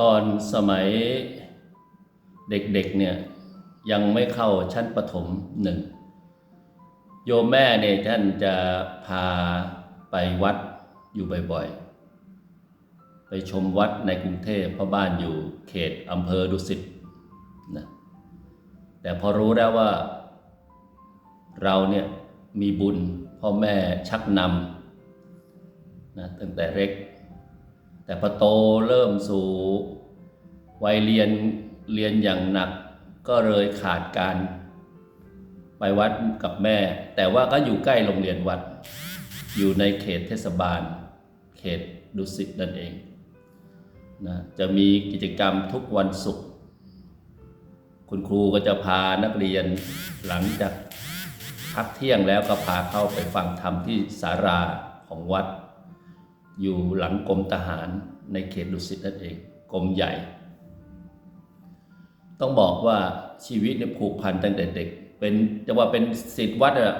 ตอนสมัยเด็กๆเนี่ยยังไม่เข้าชั้นประถมหนึ่ง โยมแม่เนี่ยท่านจะพาไปวัดอยู่บ่อยๆ ไปชมวัดในกรุงเทพเพราะบ้านอยู่เขตอำเภอดุสิตนะแต่พอรู้แล้วว่าเราเนี่ยมีบุญพ่อแม่ชักนำนะตั้งแต่เล็ก แต่พอโตเริ่มสู่วัยเรียนเรียนอย่างหนักก็เลยขาดการ ไปวัดกับแม่ แต่ว่าก็อยู่ใกล้โรงเรียนวัด อยู่ในเขตเทศบาล เขตดุสิตนั่นเองนะจะมีกิจกรรมทุกวันศุกร์คุณครูก็จะพานักเรียนหลังจากพักเที่ยงแล้วก็พาเข้าไปฟังธรรมที่ศาลาของวัด อยู่หลังกรมทหารในเขตดุสิตนั่นเองกรมใหญ่ ต้องบอกว่าชีวิตเนี่ยผูกพันตั้งแต่เด็ก เป็นจะว่าเป็นศิษย์วัดอะ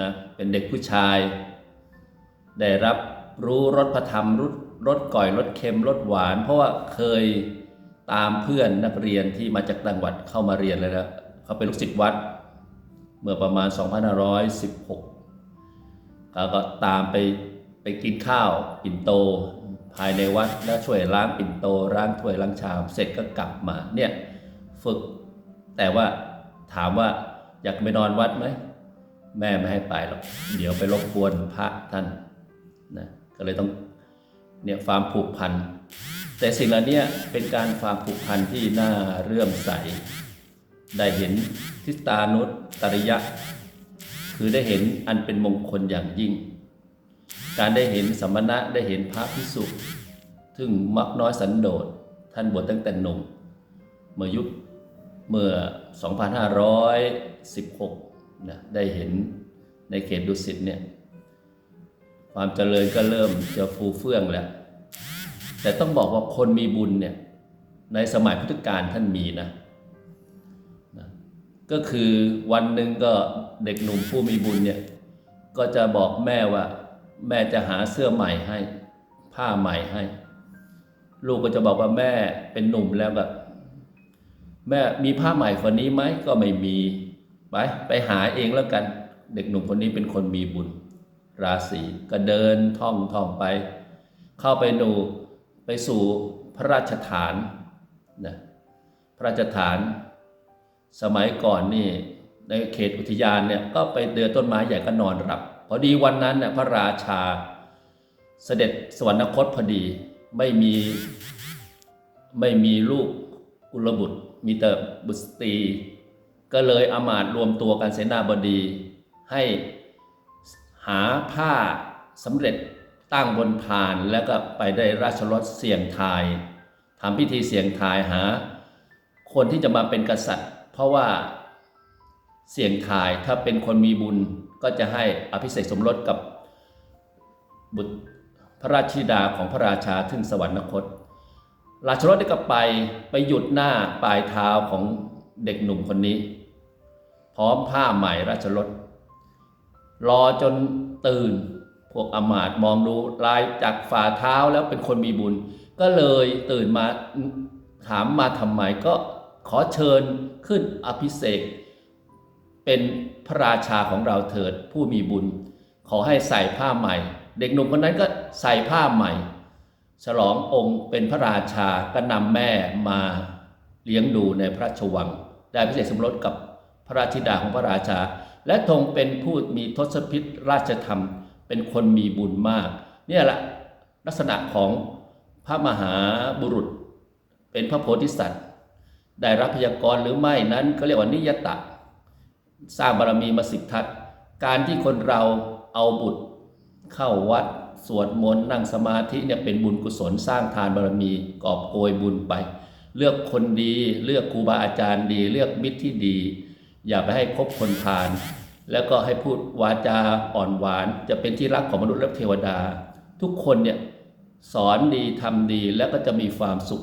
นะเป็นเด็กผู้ชาย ได้รับรู้รสพระธรรมรสรสก่อยรสเค็มรสหวาน เพราะว่าเคยตามเพื่อนนักเรียนที่มาจากต่างจังหวัดเข้ามาเรียนเลยนะเขาเป็นลูกศิษย์วัด เมื่อประมาณ 2516เขาก็ตามไป ไปกินข้าวปิ่นโต ภายในวัดแล้วช่วยล้างปิ่นโตล้างถ้วยล้างชาม เสร็จก็กลับมาเนี่ยฝึก แต่ว่าถามว่าอยากไปนอนวัดไหมแม่ไม่ให้ไปหรอกเดี๋ยวไปรบกวนพระท่านนะก็เลยต้องเนี่ยความผูกพัน แต่สิ่งเหล่านี้เป็นการความผูกพันที่น่าเรื่อมใส ได้เห็นทิตานุตตริยะ คือได้เห็นอันเป็นมงคลอย่างยิ่ง การได้เห็นสมณะได้เห็นพระพิสุซึ่งมักน้อยสันโดษท่านบวชตั้งแต่หนุ่ม เมื่อยุคเมื่อ 2516นะได้เห็นในเขตดุสิตเนี่ยความเจริญก็เริ่มจะฟูเฟื่องแล้ว แต่ต้องบอกว่าคนมีบุญเนี่ยในสมัยพุทธกาลท่านมีนะนะก็คือวันหนึ่งก็เด็กหนุ่มผู้มีบุญเนี่ยก็จะบอกแม่ว่า แม่จะหาเสื้อใหม่ให้ ผ้าใหม่ให้ ลูกก็จะบอกว่าแม่เป็นหนุ่มแล้วแบบแม่มีผ้าใหม่คนนี้ไหมก็ไม่มี ไปไปหาเองแล้วกัน เด็กหนุ่มคนนี้เป็นคนมีบุญ ราศีก็เดินท่องท่องไป เข้าไปดูไปสู่พระราชฐานนะพระราชฐาน สมัยก่อนนี่ในเขตอุทยานเนี่ยก็ไปเดือต้นไม้ใหญ่ก็นอนหลับ พอดีวันนั้นน่ยพระราชาเสด็จสวรรคตพอดีไม่มีไม่มีลูกกุลบุตร มีแต่บุตรี ก็เลยอามาตรวมตัวกันเสนาบดี ให้หาผ้าสำเร็จตั้งบนพานแล้วก็ไปได้ราชรถเสี่ยงทายทำพิธีเสี่ยงทายหา คนที่จะมาเป็นกษัตริย์ เพราะว่าเสี่ยงทายถ้าเป็นคนมีบุญ ก็จะให้อภิเษกสมรสกับบุตรพระราชธิดาของพระราชาถึงสวรรคต ราชรถได้ก็ไปไปหยุดหน้าปลายเท้าของเด็กหนุ่มคนนี้ พร้อมผ้าใหม่ราชรถรอจนตื่นพวกอมาตย์มองดูลายจากฝ่าเท้าแล้วเป็นคนมีบุญ ก็เลยตื่นมาถามมาทำไมก็ขอเชิญขึ้นอภิเษก เป็นพระราชาของเราเถิดผู้มีบุญ ขอให้ใส่ผ้าใหม่ เด็กหนุ่มคนนั้นก็ใส่ผ้าใหม่ ฉลององค์เป็นพระราชาก็นำแม่มาเลี้ยงดูในพระชวัง ได้พิเศษสมรสกับพระราชิดาของพระราชา และทรงเป็นผู้มีทศพิษราชธรรม เป็นคนมีบุญมาก เนี่ยแหละลักษณะของพระมหาบุรุษ เป็นพระโพธิสัตว์ ได้รับพยากรณ์หรือไม่นั้นก็เรียกว่านิยตะ สร้างบารมีมาสิบทัศการที่คนเราเอาบุตรเข้าวัดสวดมนต์นั่งสมาธิเนี่ยเป็นบุญกุศลสร้างทานบารมีกอบโกยบุญไป เลือกคนดีเลือกครูบาอาจารย์ดี เลือกมิตรที่ดี อย่าไปให้คบคนพาลแล้วก็ให้พูดวาจาอ่อนหวาน จะเป็นที่รักของมนุษย์และเทวดา ทุกคนเนี่ยสอนดีทำดีแล้วก็จะมีความสุข